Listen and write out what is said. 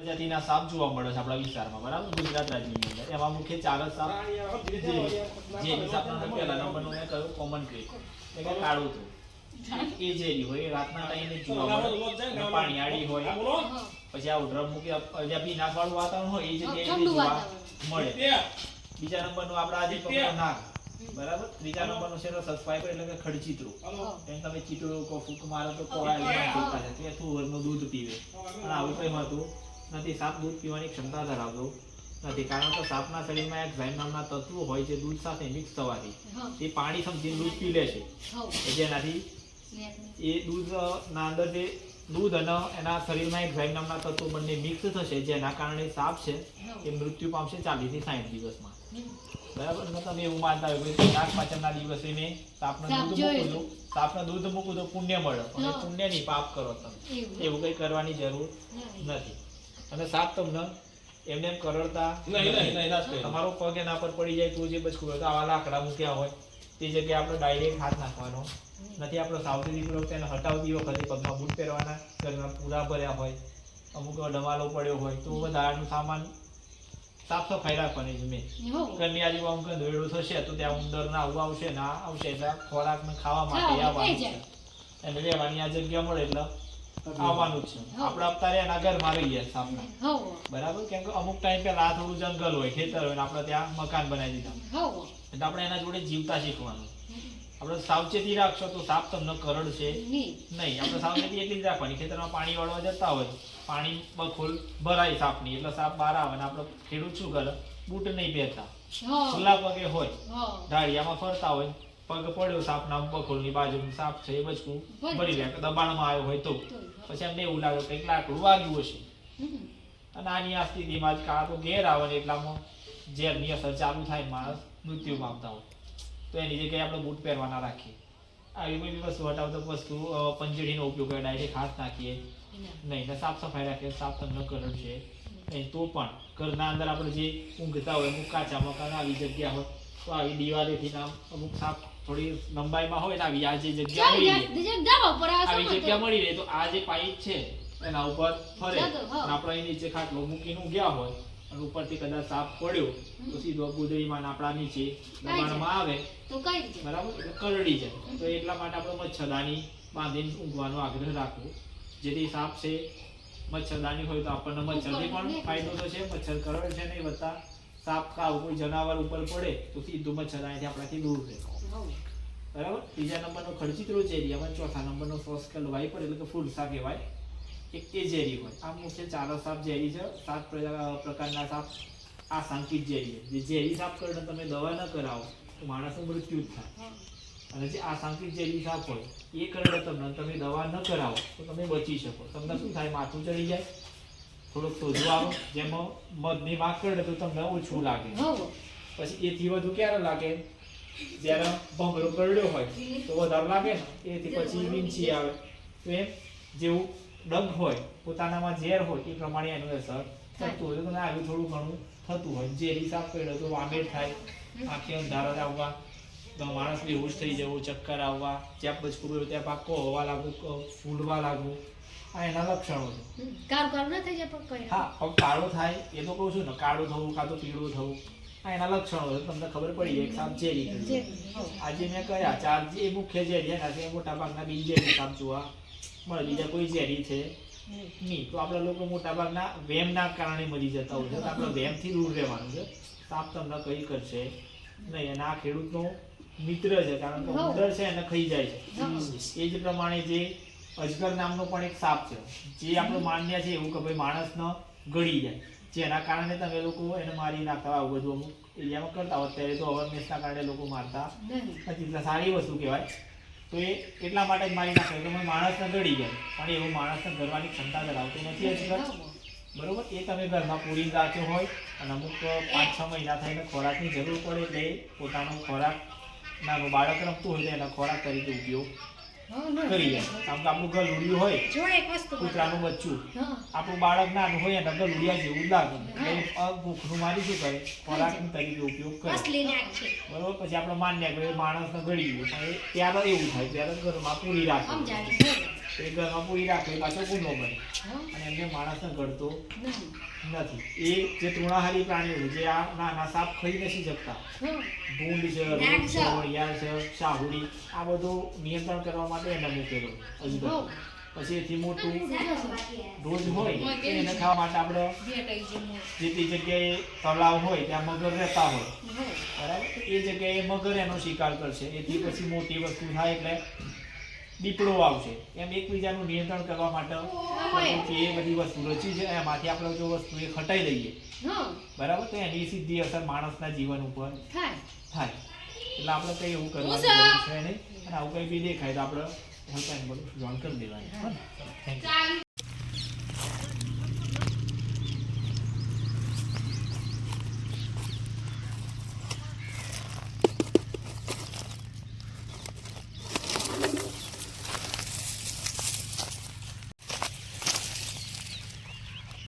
પ્રજાતિના સાપ જોવા મળે છે આપણા વિસ્તારમાં બરાબર? ગુજરાત રાજ્યની અંદર. એમાં મુખ્ય ચાર જ સાપ જે જે સાપના પહેલા નંબરનો મેં કહ્યું કોમન ક્રિક એટલે કે કાળું હતું એ ઝેરી હોય રાતના ટાઈમે જોવા મળે. પાણીયાળી હોય. પછી આ ઉધરસ મૂકી જ્યાં ભીનાશવાળું વાતાવરણ હોય એ જગ્યાએ જોવા મળે. બીજા નંબરનું આપણા આજે નાગ. બરાબર? ત્રીજા નંબરનું છે સબસ્ક્રાઇબર એટલે કે ખડચિત્રો. એમ તમે ચીટો કો ફૂક મારો તો કોળા જોતા છે. કે તુવરનું દૂધ પીવે પણ આવું કંઈ હોતું? નથી સાપ દૂધ પીવાની ક્ષમતા ધરાવતો. નથી કારણ કે સાપના શરીરમાં એક ઝાઇમ નામના તત્વો હોય છે દૂધ સાથે મિક્સ થવાથી. એ પાણી સમજીને દૂધ પી લે છે. જેનાથી એ દૂધના અંદર જે દૂધ અને એના શરીરમાં એક ઝાઇમ નામના તત્વો બંને મિક્સ થશે જેના કારણે સાપ છે એ મૃત્યુ પામશે ચાલીસથી સાઠ દિવસમાં. બરાબર? ને તમે એવું માનતા હોય કે નાગ પાચનના દિવસે મેં સાપનું દૂધ. મૂકું છું સાપનું દૂધ મૂકું તો પુણ્ય મળે. અને. પુણ્ય નહીં પાપ કરો તમે. એવું. કંઈ કરવાની જરૂર નથી. અને સાપ તમને એમને એમ કરડતા નહીં, નહીં, નહીં, ના જ કહી. તમારો પગ એના પર પડી જાય તો જે બચકું હોય તો આવા લાકડા મૂક્યા હોય. તે જગ્યાએ આપણે ડાયરેક્ટ હાથ નાખવાનો. નથી આપણે સાવચેતીપૂર્વક તેને હટાવતી વખતે પગમાં બૂટ પહેરવાના ઘરના પૂરા ભર્યા હોય અમુક ડમાલો પડ્યો હોય તો બધાનું સામાન સાફ સફાઈ રાખવાની છે મેં ઘરની આજુબાજુ કંઈ દોયડો થશે તો ત્યાં ઉંદર ના આવું આવશે ના આવશે એટલે ખોરાકને ખાવા માટે આવવાનું છે. એને રહેવાની આ જગ્યા મળે એટલે. આવવાનું છે. આપણે અત્યારે એના ઘરમાં રહીએ સામે. બરાબર? કેમ કે અમુક ટાઈમ પેલા આ થોડું જંગલ હોય ખેતર હોય આપણે ત્યાં મકાન બનાવી દીધા. એટલે આપણે એના જોડે જીવતા શીખવાનું. આપણે સાવચેતી રાખશો તો સાપ તમને કરડશે નહીં. આપણે સાવચેતી એટલી જ રાખવાની. ખેતરમાં પાણી વાળવા જતા હોય પાણી બખોલ ભરાય સાપની. એટલે સાપ બહાર આવે ને આપણે ખેડૂત શું કરે? બૂટ નહીં પહેરતા. ખુલ્લા પગે હોય. ઢાળિયામાં ફરતા હોય. પગ પડ્યો સાપના બખોલની બાજુ સાપ છે એ બચકું ભરી લે. દબાણમાં આવ્યો હોય તો પછી એમને એવું લાગે કંઈક લાકડું વાગ્યું હશે. અને આની આ સ્થિતિમાં જ કાં તો ઘેર આવે ને એટલામાં ઝેરની અસર ચાલુ થાય માણસ મૃત્યુ પામતા હોય. તો એની જગ્યાએ આપણે બૂટ પહેરવાના રાખીએ. આવી બધી વસ્તુ હટાવતો વસ્તુ અ, પંજડીનો ઉપયોગ કરે ડાયરેક્ટ હાથ નાખીએ. નહીં ને સાફ સફાઈ રાખીએ સાફ તમને કરડશે નહીં તો પણ ઘરના અંદર આપણે જે ઊંઘતા હોય અમુક કાચા મકાન આવી જગ્યા હોય તો આવી દિવાળીથી નામ અમુક સાપ થોડી લંબાઈમાં હોય ને આવી આ જે જગ્યા મળી આવી જગ્યા મળી રહે તો આ જે પાઇપ છે એના ઉપર ફરે. આપણે અહીં નીચે ખાટલો મૂકીને ગયા હોય અને ઉપરથી કદાચ સાપ પડ્યો તો સીધો ગુદડીમાં ને આપણા નીચે દબાણમાં આવે. બરાબર? કરડી જાય. તો એટલા માટે આપણે મચ્છરદાની બાંધીને ઊંઘવાનો આગ્રહ રાખવો. જેથી સાપ છે મચ્છરદાની હોય તો આપણને મચ્છરથી પણ ફાયદો તો છે મચ્છર કરડે છે નહીં વધતા સાપ કાવ કોઈ જનાવર ઉપર પડે તો સીધું મચ્છરદાનીથી આપણાથી દૂર રહે. બરાબર? ત્રીજા નંબરનો ખડચિત્રો ઝેરી એમાં ચોથા નંબરનો ફોસ્કલ વાઇપર એટલે કે ફૂલસા કહેવાય. એક એ ઝેરી હોય. આ મુખ્ય ચાર સાપ ઝેરી છે. સાત પ્ર- પ્રકારના સાપ આ સાંકિત ઝેરી છે. જે ઝેરી સાપ કરીને તમે દવા ન કરાવો તો માણસનું મૃત્યુ જ થાય. અને જે આ સાંકિત ઝેરી સાપ હોય એ કરીને તમને તમે દવા ન કરાવો તો તમે બચી શકો. તમને શું થાય? માથું ચડી જાય. થોડોક સોજો આવે જેમાં મધની વાંક કરડે તો તમને ઓછું લાગે. પછી એથી વધુ ક્યારે લાગે? જ્યારે ભમરો કરડ્યો હોય તો વધારે લાગે ને? એથી પછી વિંછી આવે. તો એમ જેવું ડંખ હોય પોતાનામાં ઝેર હોય એ પ્રમાણે એનું અસર થતું હોય. તો તમને આવ્યું થોડું ઘણું થતું હોય. જે હિસાબ કર્યો તો વામેટ થાય. આંખે અંધારા આવવા તો માણસ બેહોશ થઈ જવું ચક્કર આવવા જ્યાં બચકું ત્યાં પાકો હોવા લાગવું ફૂલવા લાગવું. આ એના લક્ષણો છે. હા હવે કાળો થાય એ તો કહું છું ને કાળું થવું કાં તો પીળું થવું આ એના લક્ષણો છે. તમને ખબર પડી એક સાપ ઝેરી આજે મેં કયા ચાર જે મુખ્ય ઝેરી છે મોટા ભાગના બિન ઝેરી સાપ જોવા મળે બીજા કોઈ ઝેરી છે નહીં. તો આપણા લોકો મોટા ભાગના વેમના કારણે મરી જતા હોય છે. તો આપણે વેમથી દૂર રહેવાનું છે. સાપ તમને કઈ કરશે નહીં. અને આ ખેડૂતનો મિત્ર છે કારણ કે ઉંદર છે એને ખાઈ જાય છે. એ જ પ્રમાણે જે અજગર નામનો પણ એક સાપ છે. જે આપણું માન્ય છે એવું કે ભાઈ માણસનો ગળી જાય. જેના કારણે તમે લોકો એને મારી નાખતા આવું બધું અમુક એરિયામાં કરતા હોય અત્યારે તો અવેરનેસના કારણે લોકો મારતા. નથી એટલે સારી વસ્તુ કહેવાય. તો એ એટલા માટે જ મારી નાખે કે માણસને ગળી જાય. પણ એવું માણસને ગળવાની ક્ષમતા ધરાવતું નથી અજગર. બરોબર. એ તમે ઘરમાં પૂરી રાખ્યો હોય અને અમુક પાંચ છ મહિના થઈને ખોરાકની જરૂર પડે એટલે પોતાનો ખોરાક નાનું બાળક રમતું હોય તો એના ખોરાક તરીકે ઉપયોગ કરી જાય આમ તો આપણું ઉડ્યું હોય કૂતરાનું બચ્ચું. આપણું બાળક નાનું હોય એના ઉડિયા જેવું જ લાગે એટલે ભૂખનું મારી શું કરે? ખોરાક તરીકે ઉપયોગ કરે. બરોબર? પછી આપણે માન્ય માણસને ગળી ગયું પણ ત્યારે એવું થાય ત્યારે ઘરમાં પૂરી રાખે. એ ઘરમાં પૂરી રાખે પાછો ગુનો બને. અને એમને માણસને ગળતો નથી. એ જે તૃણાહારી પ્રાણીઓ જે આ નાના સાપ ખાઈ નથી શકતા ભૂંડ છે રોગ છે. શાહુડી આ બધું નિયંત્રણ કરવા માટે એને મૂકેલો અજગર પછી એથી મોટું રોજ હોય એને ખાવા માટે આપણે જે તે જગ્યાએ તળાવ હોય ત્યાં મગર રહેતા હોય. બરાબર? એ જગ્યાએ મગર એનો શિકાર કરશે. એથી પછી મોટી વસ્તુ થાય એટલે દીપડો આવશે. એમ એકબીજાનું નિયંત્રણ કરવા માટે એ બધી વસ્તુ રચી છે એમાંથી આપણે જો વસ્તુ એ ખટાઈ લઈએ. બરાબર? તો એની સીધી અસર માણસના જીવન ઉપર થાય. એટલે આપણે કંઈ એવું કરવાનું જરૂર છે નહીં. અને આવું કંઈ બી દેખાય તો આપણે હેલ્પલાઈન બધું જોઈન કરી દેવાનું.